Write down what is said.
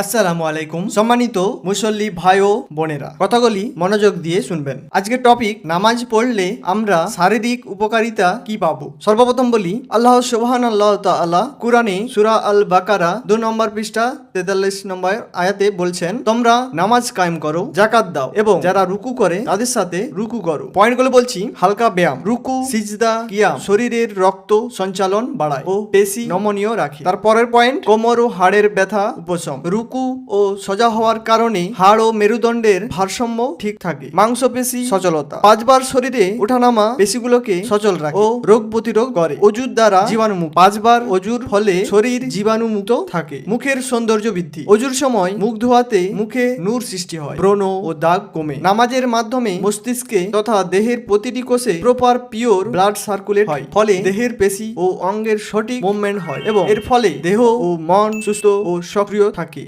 আসসালামু আলাইকুম। সম্মানিত মুসল্লি ভাই ও বোনেরা, কথাগুলি মনোযোগ দিয়ে শুনবেন। আজকের টপিক নামাজ পড়লে আমরা শারীরিক উপকারিতা কি পাবো? সর্বপ্রথম বলি, আল্লাহ সুবহান আল্লাহ তাআলা কুরআনে সূরা আল বাকারা দু নম্বর পৃষ্ঠা তেতাল্লিশ নম্বর আয়াতে বলছেন, তোমরা নামাজ কায়েম করো জাকাত দাও এবং যারা রুকু করে তাদের সাথে রুকু করো। পয়েন্টগুলো বলছি, হালকা ব্যায়াম, রুকু, সিজদা, কিয়াম, শরীরের রক্ত সঞ্চালন বাড়ায় ও পেশি নমনীয় রাখে। তারপরের পয়েন্ট, কোমর ও হাড়ের ব্যথা উপশম রুকু ও সোজা হওয়ার কারণে হাড় ও মেরুদণ্ডের ভারসাম্য ঠিক থাকে। মাংসপেশি সচলতা। পাঁচবার শরীরে ওঠানামা পেশিগুলোকে সচল রাখে ও রোগ প্রতিরোধ করে। অজুর দ্বারা জীবাণুমুক্ত। পাঁচবার অজুর ফলে শরীর জীবাণুমুক্ত থাকে। মুখের সৌন্দর্য বৃদ্ধি। অজুর সময় মুখ ধোয়াতে মুখে নূর সৃষ্টি হয়। ব্রণ ও দাগ কমে। নামাজের মাধ্যমে মস্তিষ্কে তথা দেহের প্রতিটি কোষে প্রপার পিওর ব্লাড সার্কুলেট হয়। ফলে দেহের পেশি ও অঙ্গের সঠিক মুভমেন্ট হয় এবং এর ফলে দেহ ও মন সুস্থ ও সক্রিয় থাকে।